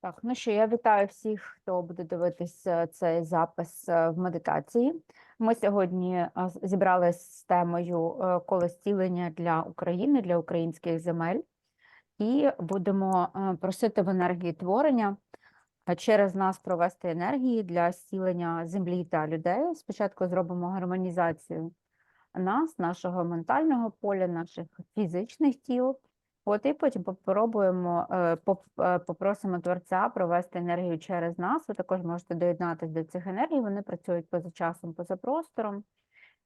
Так, ну що, я вітаю всіх, хто буде дивитись е, цей запис е, в медитації. Ми сьогодні е, з- зібрались темою коло для України, для українських земель, і будемо просити в енергії творення через нас провести енергії для зцілення землі та людей. Спочатку зробимо гармонізацію нас, нашого ментального поля, наших фізичних тіл. От і потім попробуємо, е, е, попросимо творця провести енергію через нас. Ви також можете доєднатися до цих енергій. Вони працюють поза часом, поза простором,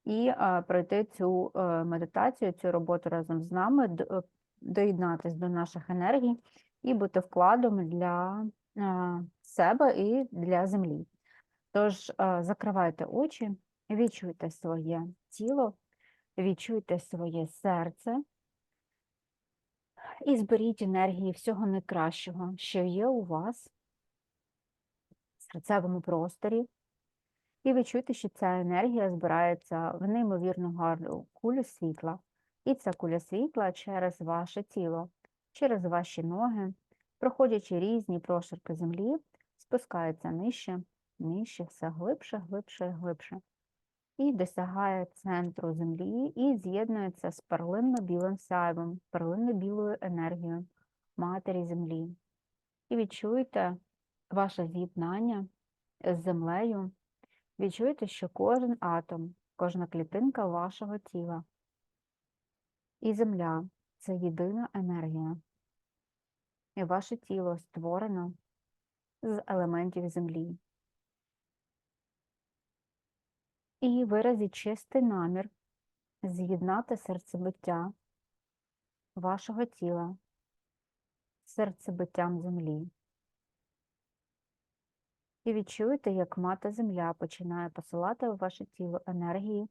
і е, пройти цю медитацію, цю роботу разом з нами, доєднатися до наших енергій і бути вкладом для себе і для землі. Тож закривайте очі, відчуйте своє тіло, відчуйте своє серце і зберіть енергії всього найкращого, що є у вас в серцевому просторі. І відчуйте, що ця енергія збирається в неймовірно гарну кулю світла. І ця куля світла через ваше тіло, через ваші ноги, проходячи різні прошарки землі, спускається нижче, нижче, все глибше, глибше, глибше. І досягає центру землі і з'єднується з перлинно-білим сяйвом, перлинно-білою енергією матері землі. І відчуйте ваше з'єднання з землею. Відчуйте, що кожен атом, кожна клітинка вашого тіла і земля це єдина енергія. І ваше тіло створено з елементів землі. І виразіть чистий намір з'єднати серцебиття вашого тіла з серцебиттям землі. І відчуєте, як мати земля починає посилати у ваше тіло енергії,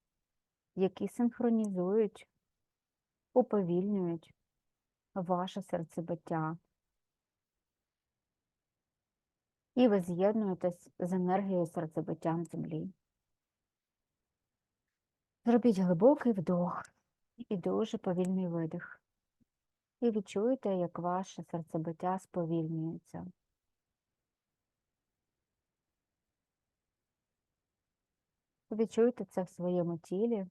які синхронізують, уповільнюють ваше серцебиття. І ви з'єднуєтесь з енергією серцебиттям землі. Зробіть глибокий вдох і дуже повільний видих. І відчуєте, як ваше серцебиття сповільнюється. Відчуйте це в своєму тілі,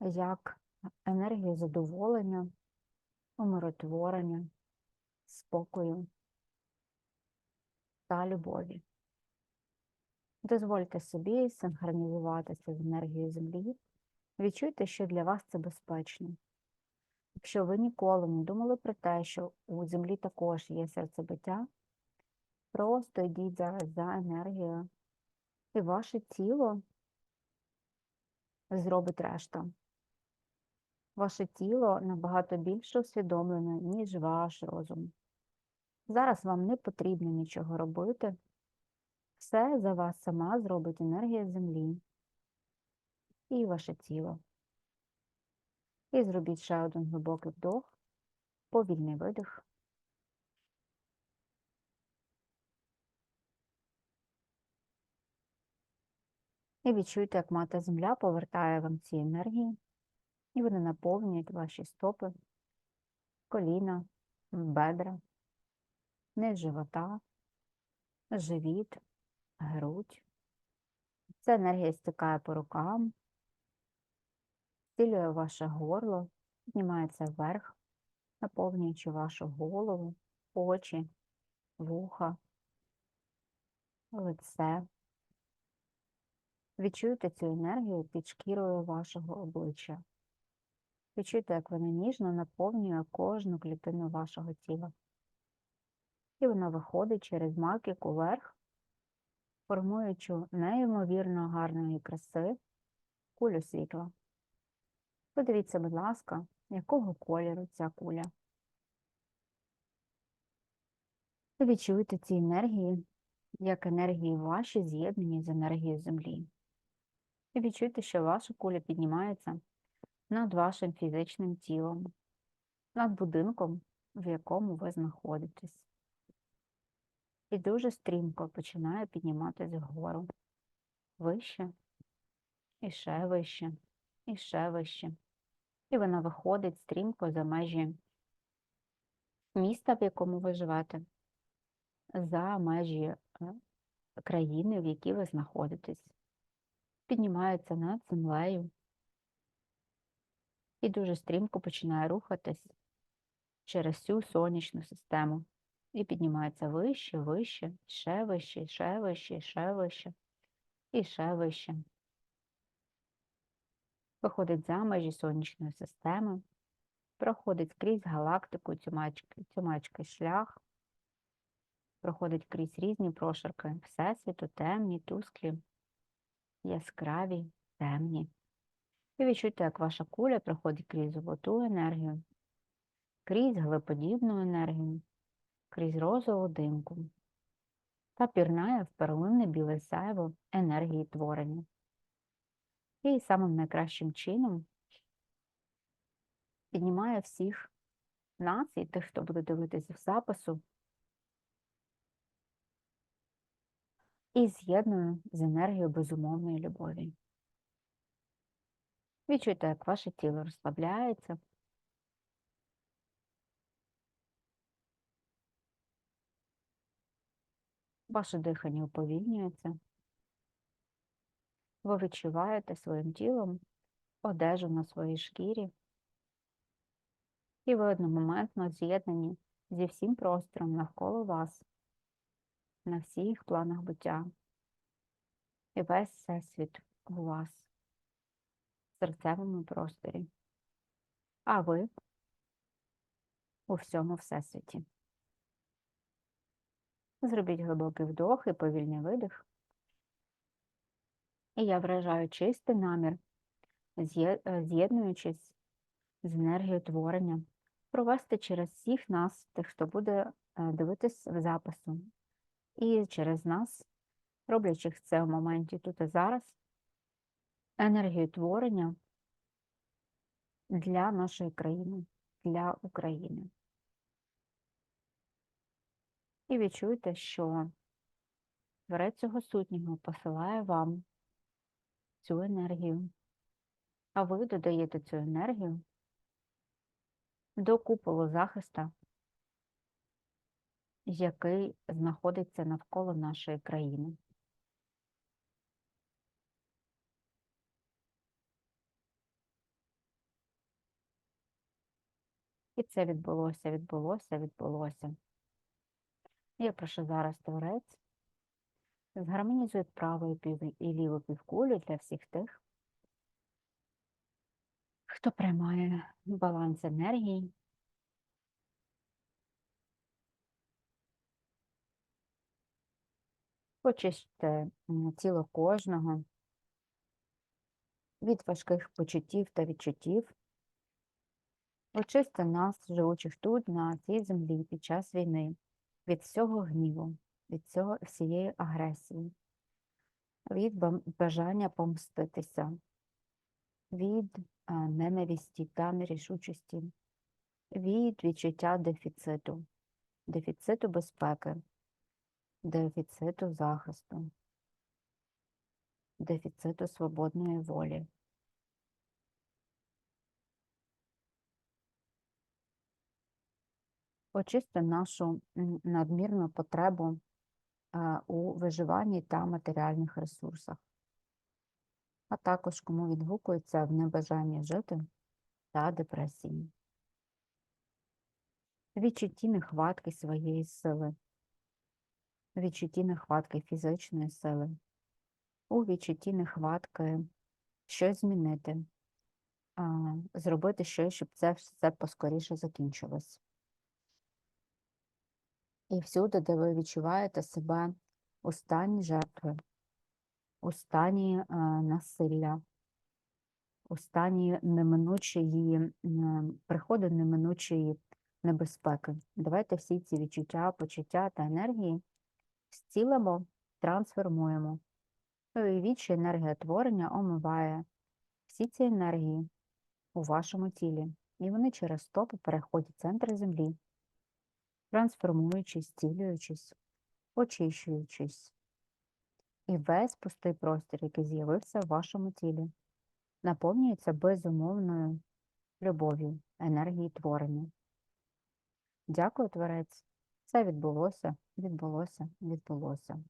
як енергію задоволення, умиротворення, спокою та любові. Дозвольте собі синхронізуватися з енергією Землі. Відчуйте, що для вас це безпечно. Якщо ви ніколи не думали про те, що у землі також є серцебиття, просто йдіть зараз за енергією, і ваше тіло зробить решта. Ваше тіло набагато більше усвідомлене, ніж ваш розум. Зараз вам не потрібно нічого робити. Все за вас сама зробить енергія землі і ваше тіло. І зробіть ще один глибокий вдох, повільний видих. І відчуйте, як мати земля повертає вам ці енергії, і вони наповнюють ваші стопи, коліна, бедра, низ живота, живіт, грудь. Ця енергія стікає по рукам, стілює ваше горло, піднімається вверх, наповнюючи вашу голову, очі, вуха, лице. Відчуйте цю енергію під шкірою вашого обличчя. Відчуйте, як вона ніжно наповнює кожну клітину вашого тіла. І вона виходить через маківку вверх, формуючи неймовірно гарної краси кулю світла. Подивіться, будь ласка, якого кольору ця куля. Відчуйте ці енергії, як енергії ваші з'єднані з енергією Землі. І відчуйте, що ваша куля піднімається над вашим фізичним тілом, над будинком, в якому ви знаходитесь. І дуже стрімко починає підніматись вгору. Вище, і ще вище, і ще вище. І вона виходить стрімко за межі міста, в якому ви живете, за межі е, країни, в якій ви знаходитесь, піднімається над землею і дуже стрімко починає рухатись через всю сонячну систему. І піднімається вище, вище, ще вище, ще вище, ще вище і ще вище. Виходить за межі сонячної системи, проходить крізь галактику цюмачки шлях, проходить крізь різні прошарки Всесвіту, темні, тусклі, яскраві, темні. І відчуйте, як ваша куля проходить крізь золоту енергію, крізь глиподібну енергію, крізь розову димку та пірнає в перлинне біле сяйво енергії творення. І самим найкращим чином піднімає всіх нас і тих, хто буде дивитися в запису, і з'єднує з енергією безумовної любові. Відчуйте, як ваше тіло розслабляється. Ваше дихання уповільнюється. Ви відчуваєте своїм тілом одежу на своїй шкірі, і ви одномоментно з'єднані зі всім простором навколо вас, на всіх планах буття. І весь всесвіт у вас в серцевому просторі, а ви у всьому всесвіті. Зробіть глибокий вдох і повільний видих. І я вражаю чистий намір, з'єднуючись з енергією творення, провести через всіх нас, тих, хто буде е, дивитись в запису, і через нас, роблячи це в моменті тут і зараз, енергію творення для нашої країни, для України. І відчуйте, що творець цього сутнього посилає вам цю енергію, а ви додаєте цю енергію до куполу захиста, який знаходиться навколо нашої країни. І це відбулося, відбулося, відбулося. Я прошу зараз творець згармонізує праву і ліву півкулю для всіх тих, хто приймає баланс енергії. Почистьте тіло кожного від важких почуттів та відчуттів. Очисти нас, живучих тут, на цій землі під час війни, від всього гніву, від всього, всієї агресії, від бажання помститися, від а, ненависті та нерішучості, від відчуття дефіциту, дефіциту безпеки, дефіциту захисту, дефіциту свободної волі. Очисти нашу надмірну потребу е, у виживанні та матеріальних ресурсах, а також кому відгукується в небажанні жити та депресії. Відчутті нехватки своєї сили, відчутті нехватки фізичної сили, у відчутті нехватки щось змінити, зробити щось, щоб це все поскоріше закінчилось. І всюди, де ви відчуваєте себе у стані жертви, у стані е, насилля, у стані неминучої м, приходу неминучої небезпеки. Давайте всі ці відчуття, почуття та енергії зцілимо, трансформуємо. Уявіть, що енергія творення омиває всі ці енергії у вашому тілі, і вони через стопи переходять в центр землі трансформуючись, зцілюючись, очищуючись. І весь пустий простір, який з'явився в вашому тілі, наповнюється безумовною любов'ю, енергії творення. Дякую, Творець. Це відбулося, відбулося, відбулося.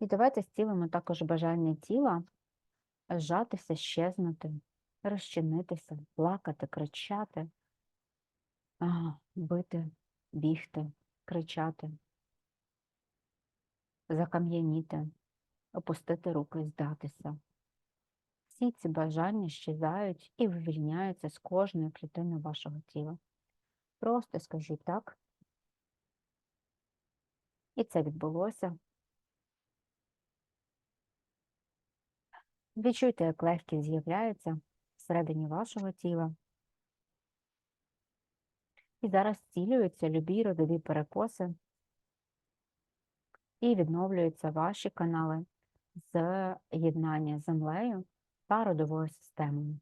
І давайте зцілимо також бажання тіла зжатися, щезнути, розчинитися, плакати, кричати, бити, бігти, кричати, закам'яніти, опустити руки, здатися. Всі ці бажання щезають і вивільняються з кожної клітини вашого тіла. Просто скажіть так. І це відбулося. Відчуйте, як легкість з'являється всередині вашого тіла. І зараз зцілюються любі родові перекоси і відновлюються ваші канали з єднання з землею та родовою системою.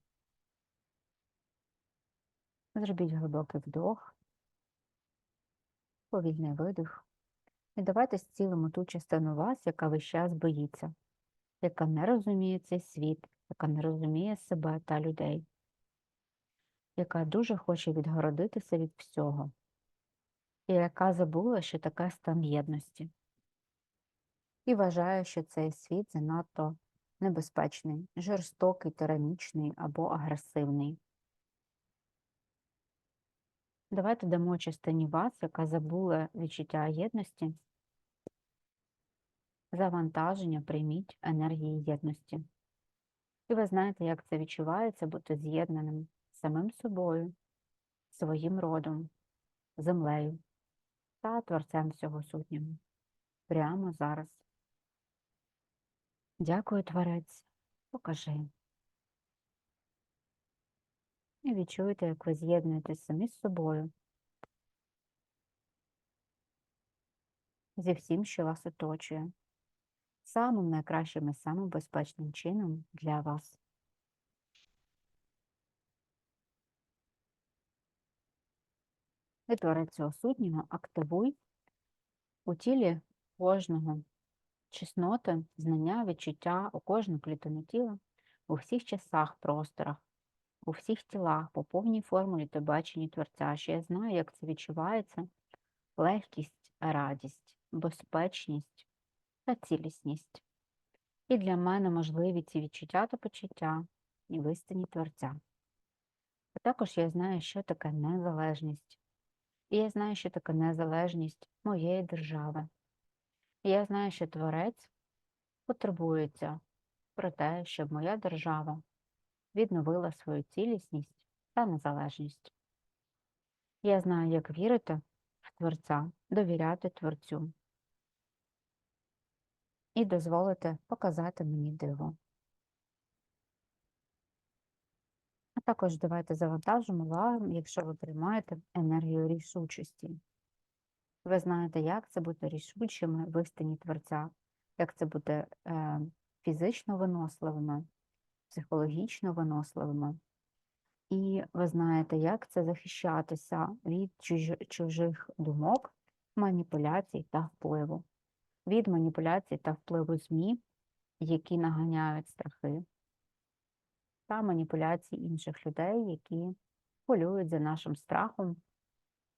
Зробіть глибокий вдох, повільний видих. І давайте зцілимо ту частину вас, яка весь час боїться, яка не розуміє цей світ, яка не розуміє себе та людей, яка дуже хоче відгородитися від всього, і яка забула, що таке стан єдності. І вважає, що цей світ занадто небезпечний, жорстокий, тиранічний або агресивний. Давайте дамо частині вас, яка забула відчуття єдності, завантаження, прийміть енергії єдності. І ви знаєте, як це відчувається бути з'єднаним самим собою, своїм родом, землею та творцем всього сутнього. Прямо зараз. Дякую, Творець. Покажи. І відчуйте, як ви з'єднуєтесь самі з собою, зі всім, що вас оточує, самим найкращим і самим безпечним чином для вас. Творець цього сутнього активуй у тілі кожного чесноти, знання, відчуття у кожну клітину тіла, у всіх часах, просторах, у всіх тілах, по повній формулі та баченні Творця, що я знаю, як це відчувається, легкість, радість, безпечність та цілісність. І для мене можливі ці відчуття та почуття і в істині Творця. А також я знаю, що таке незалежність. І я знаю, що таке незалежність моєї держави. І я знаю, що Творець потребується про те, щоб моя держава відновила свою цілісність та незалежність. Я знаю, як вірити в Творця, довіряти Творцю і дозволити показати мені диво. А також давайте завантажимо вам, якщо ви приймаєте енергію рішучості. Ви знаєте, як це бути рішучими в істині Творця, як це бути е, фізично виносливими, психологічно виносливими. І ви знаєте, як це захищатися від чужих думок, маніпуляцій та впливу, від маніпуляцій та впливу ЗМІ, які наганяють страхи, та маніпуляцій інших людей, які полюють за нашим страхом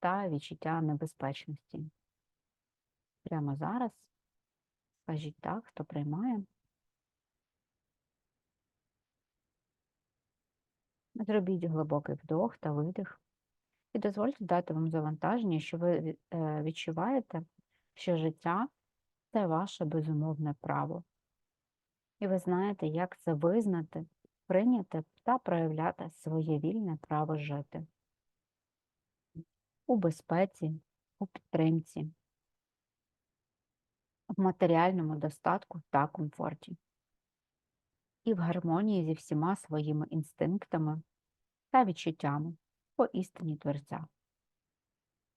та відчуття небезпечності. Прямо зараз скажіть так, хто приймає. Зробіть глибокий вдох та видих. І дозвольте дати вам завантаження, що ви е, відчуваєте, що життя це ваше безумовне право. І ви знаєте, як це визнати, прийняти та проявляти своє вільне право жити. У безпеці, у підтримці, в матеріальному достатку та комфорті. І в гармонії зі всіма своїми інстинктами та відчуттями по істині Творця.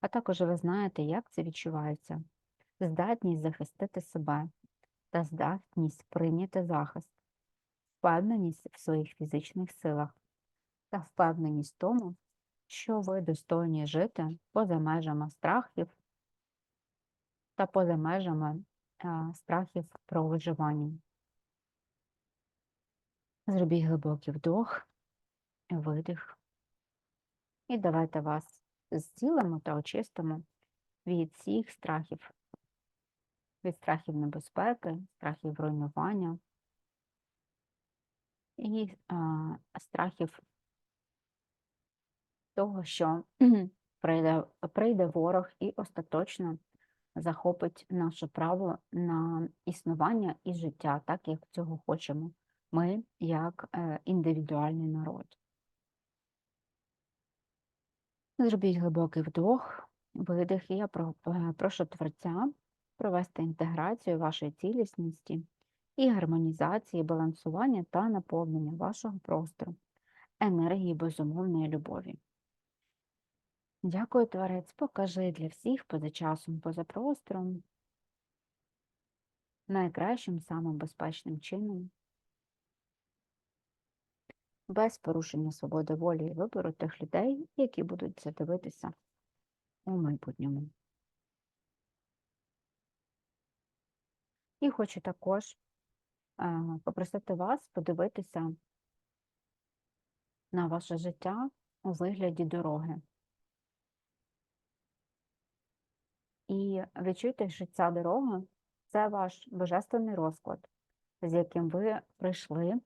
А також ви знаєте, як це відчувається, здатність захистити себе та здатність прийняти захист, впевненість в своїх фізичних силах та впевненість в тому, що ви достойні жити поза межами страхів та поза межами а, страхів про виживання. Зробіть глибокий вдох, видих. І давайте вас зцілимо та очистимо від всіх страхів, від страхів небезпеки, страхів руйнування і а, страхів того, що прийде, прийде ворог і остаточно захопить наше право на існування і життя, так як цього хочемо ми, як е, індивідуальний народ. Зробіть глибокий вдох, видих, і я про- е, прошу Творця провести інтеграцію вашої цілісності і гармонізації, балансування та наповнення вашого простору, енергії безумовної любові. Дякую, Творець, покажи для всіх поза часом, поза простором, найкращим, самим безпечним чином, без порушення свободи волі і вибору тих людей, які будуть задивитися у майбутньому. І хочу також попросити вас подивитися на ваше життя у вигляді дороги. І відчуйте, що ця дорога це ваш божественний розклад, з яким ви прийшли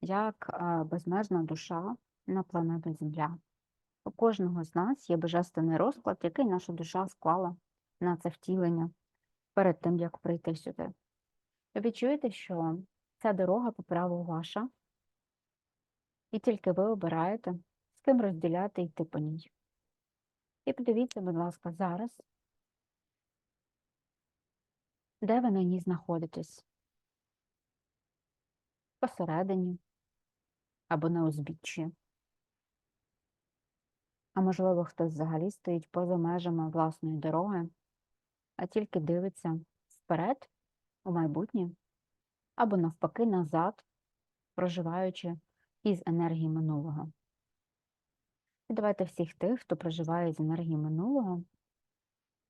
як е, безмежна душа на планету Земля. У кожного з нас є божественний розклад, який наша душа склала на це втілення перед тим, як прийти сюди. Ви відчуєте, що ця дорога по праву ваша, і тільки ви обираєте, з ким розділяти йти по ній. І подивіться, будь ласка, зараз, де ви на ній знаходитесь? Посередині або на узбіччі. А можливо, хтось взагалі стоїть поза межами власної дороги, а тільки дивиться вперед у майбутнє, або навпаки назад, проживаючи із енергії минулого. І давайте всіх тих, хто проживає з енергії минулого,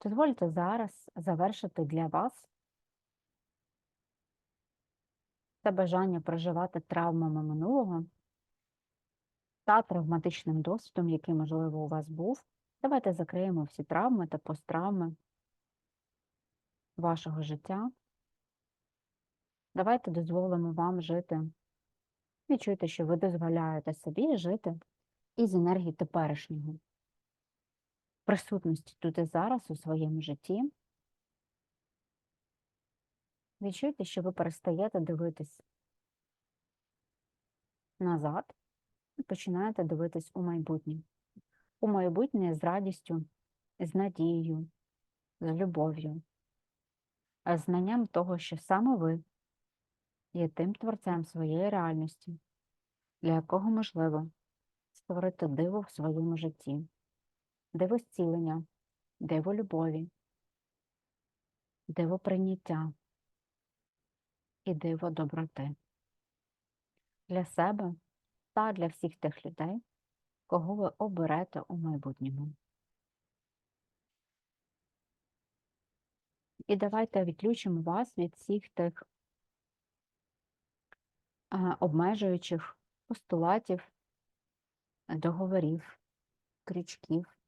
дозвольте зараз завершити для вас це бажання проживати травмами минулого та травматичним досвідом, який, можливо, у вас був. Давайте закриємо всі травми та посттравми вашого життя. Давайте дозволимо вам жити. Відчуйте, що ви дозволяєте собі жити із енергії теперішнього, присутності тут і зараз у своєму житті. Відчуйте, що ви перестаєте дивитись назад і починаєте дивитись у майбутнє. У майбутнє з радістю, з надією, з любов'ю, з знанням того, що саме ви є тим творцем своєї реальності, для якого можливо створити диво в своєму житті, диво зцілення, диво любові, диво прийняття і диво доброти для себе та для всіх тих людей, кого ви оберете у майбутньому. І давайте відключимо вас від всіх тих обмежуючих постулатів, договорів, крючків,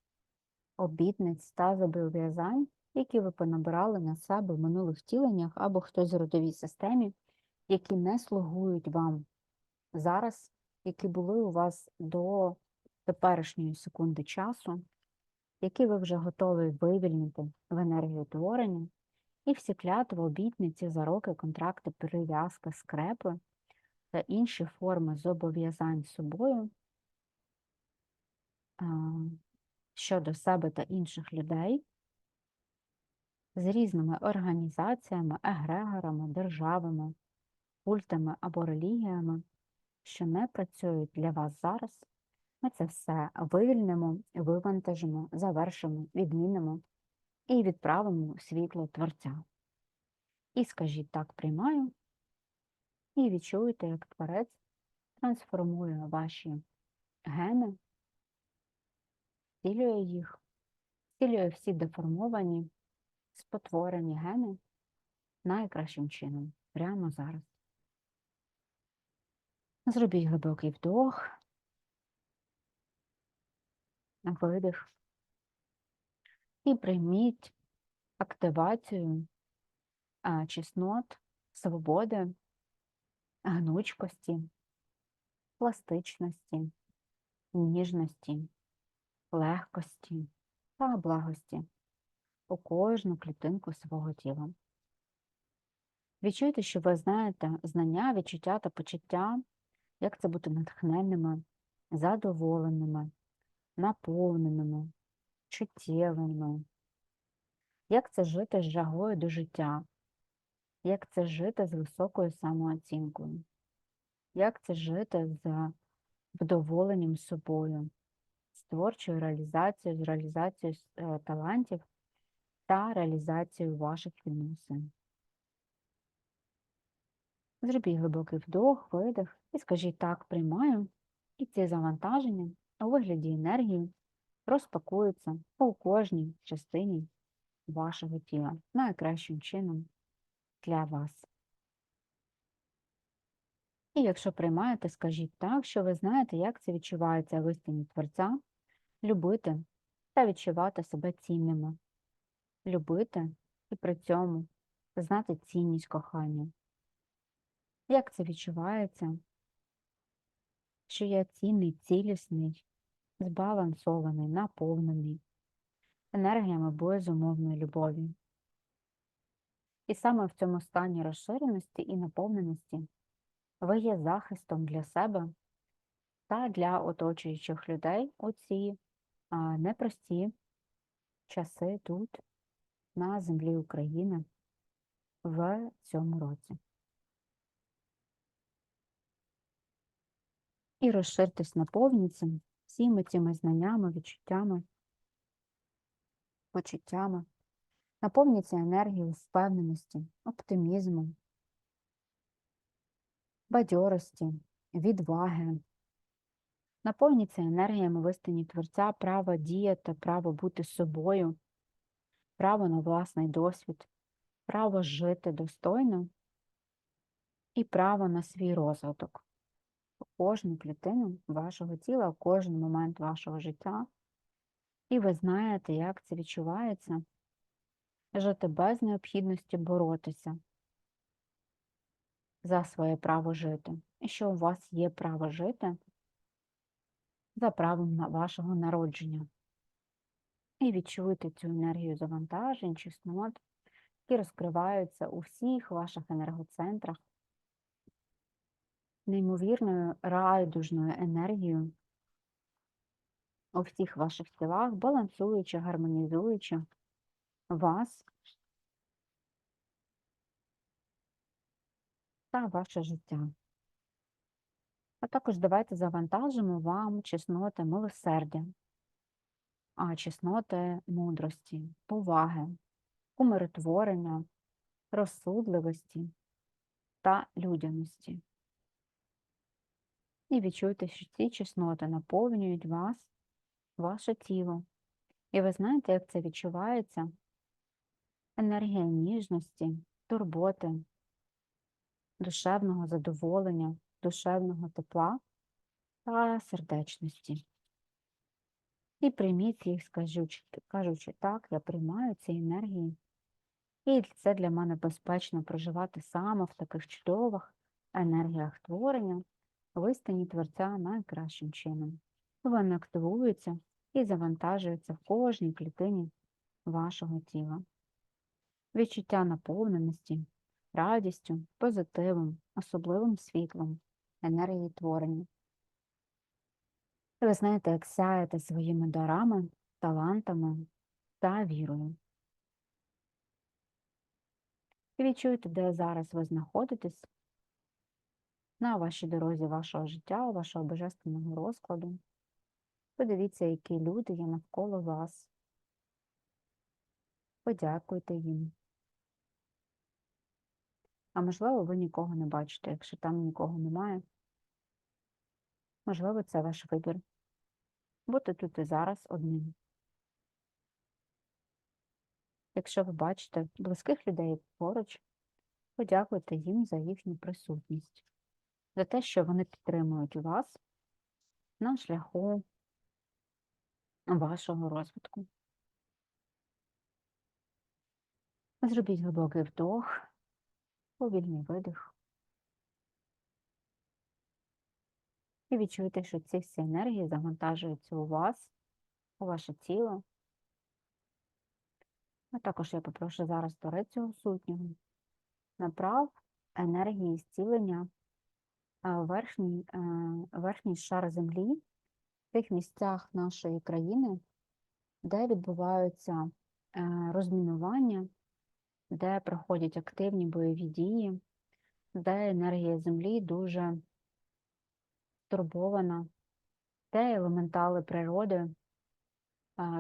обітниць та зобов'язань, які ви понабирали на себе в минулих втіленнях або хтось в родовій системі, які не слугують вам зараз, які були у вас до теперішньої секунди часу, які ви вже готові вивільнити в енергію творення, і всі клятви, обітниці, зароки, контракти, прив'язки, скрепи та інші форми зобов'язань собою щодо себе та інших людей з різними організаціями, егрегорами, державами, культами або релігіями, що не працюють для вас зараз, ми це все вивільнимо, вивантажимо, завершимо, відмінимо і відправимо у світло Творця. І скажіть так, приймаю, і відчуєте, як творець трансформує ваші гени, зцілює їх, зцілює всі деформовані, спотворені гени найкращим чином, прямо зараз. Зробіть глибокий вдох, видих. І прийміть активацію чеснот, свободи, гнучкості, пластичності, ніжності, легкості та благості у кожну клітинку свого тіла. Відчуйте, що ви знаєте знання, відчуття та почуття, як це бути натхненними, задоволеними, наповненими, чуттєвими, як це жити з жагою до життя, як це жити з високою самооцінкою, як це жити з вдоволенням собою, з творчою реалізацією, з реалізацією е, талантів та реалізацією ваших відносин. Зробіть глибокий вдох, видих і скажіть так, приймаю, і ці завантаження у вигляді енергії розпакуються у кожній частині вашого тіла найкращим чином для вас. І якщо приймаєте, скажіть так, що ви знаєте, як це відчувається в істині Творця, любити та відчувати себе цінними, любити і при цьому знати цінність кохання. Як це відчувається, що я цінний, цілісний, збалансований, наповнений енергіями безумовної любові. І саме в цьому стані розширеності і наповненості ви є захистом для себе та для оточуючих людей у ці непрості часи тут, на землі України, в цьому році. І розширтесь наповніться всіми цими знаннями, відчуттями, почуттями. Наповніться енергією впевненості, оптимізму, бадьорості, відваги. Наповніться енергіями вистані Творця, право діяти, право бути собою, право на власний досвід, право жити достойно і право на свій розвиток кожну клітину вашого тіла, кожен момент вашого життя. І ви знаєте, як це відчувається жити без необхідності боротися за своє право жити. І що у вас є право жити за правом вашого народження. І відчуйте цю енергію завантажень, чеснот, які розкриваються у всіх ваших енергоцентрах неймовірною райдужною енергією у всіх ваших тілах, балансуючи, гармонізуючи вас та ваше життя. А також давайте завантажимо вам чесноти милосердя, а чесноти мудрості, поваги, умиротворення, розсудливості та людяності. І відчуйте, що ці чесноти наповнюють вас, ваше тіло. І ви знаєте, як це відчувається? Енергія ніжності, турботи, душевного задоволення, душевного тепла та сердечності. І прийміть їх, кажучи, кажучи так, я приймаю ці енергії. І це для мене безпечно проживати саме в таких чудових енергіях творення вистані Творця найкращим чином. Вони активуються і завантажуються в кожній клітині вашого тіла. Відчуття наповненості, радістю, позитивом, особливим світлом, енергії творення. Ви знаєте, як сяєте своїми дарами, талантами та вірою. І відчуйте, де зараз ви знаходитесь на вашій дорозі вашого життя, вашого божественного розкладу. Подивіться, які люди є навколо вас. Подякуйте їм. А можливо, ви нікого не бачите, якщо там нікого немає. Можливо, це ваш вибір. Бути тут і зараз одним. Якщо ви бачите близьких людей поруч, подякуйте їм за їхню присутність за те, що вони підтримують вас на шляху вашого розвитку. Зробіть глибокий вдох, повільний видих. І відчуйте, що ці всі енергії завантажуються у вас, у ваше тіло. А також я попрошу зараз Творицю сутнього направ енергії зцілення верхній, е, верхній шар землі, в тих місцях нашої країни, де відбуваються е, розмінування, де проходять активні бойові дії, де енергія землі дуже турбована, де елементали природи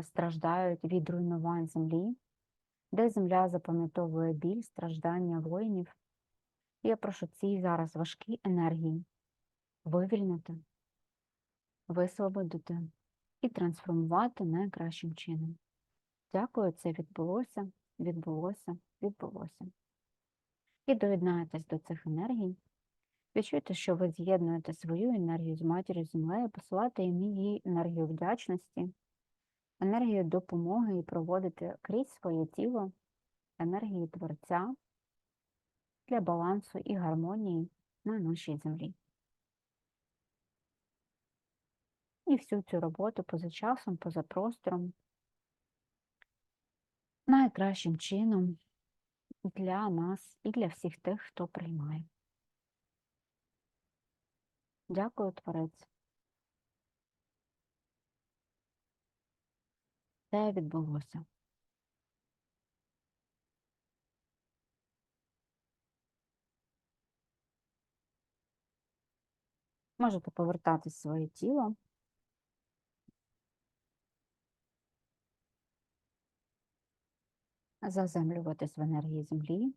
страждають від руйнувань землі, де земля запам'ятовує біль, страждання воїнів. Я прошу ці зараз важкі енергії вивільнити, висвободити і трансформувати найкращим чином. Дякую, це відбулося, відбулося, відбулося. І доєднаєтесь до цих енергій. Відчуйте, що ви з'єднуєте свою енергію з матір'ю землею, посилаєте їй енергію вдячності, енергію допомоги і проводите крізь своє тіло енергії Творця для балансу і гармонії на нашій землі. І всю цю роботу поза часом, поза простором, найкращим чином для нас і для всіх тих, хто приймає. Дякую, Творець. Це відбулося. Можете повертати своє тіло. Заземлюватись в енергії землі.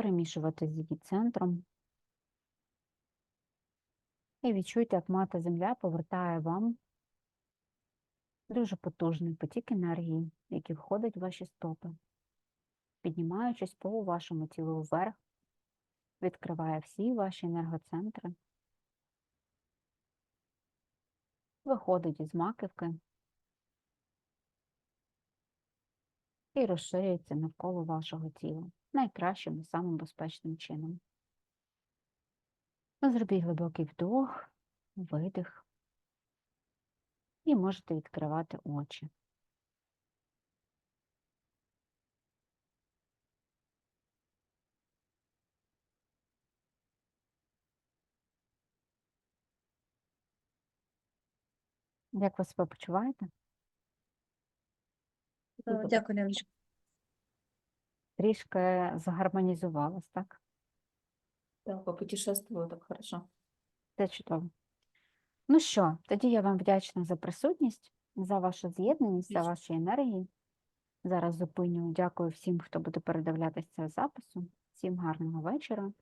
перемішувати з її центром. І відчуйте, як мати земля повертає вам дуже потужний потік енергії, який входить в ваші стопи, піднімаючись по вашому тілу вверх, відкриває всі ваші енергоцентри, виходить із маківки і розширюється навколо вашого тіла найкращим і самим безпечним чином. Зробіть глибокий вдох, видих, і можете відкривати очі. Як ви себе почуваєте? Е, Дякую, Леночка. Трішки загармонізувалась, так? Да, попутешествую так хорошо. Це чудово. Ну що, тоді я вам вдячна за присутність, за вашу з'єднаність, за ваші енергії. Зараз зупиню. Дякую всім, хто буде передивлятися запису. Всім гарного вечора.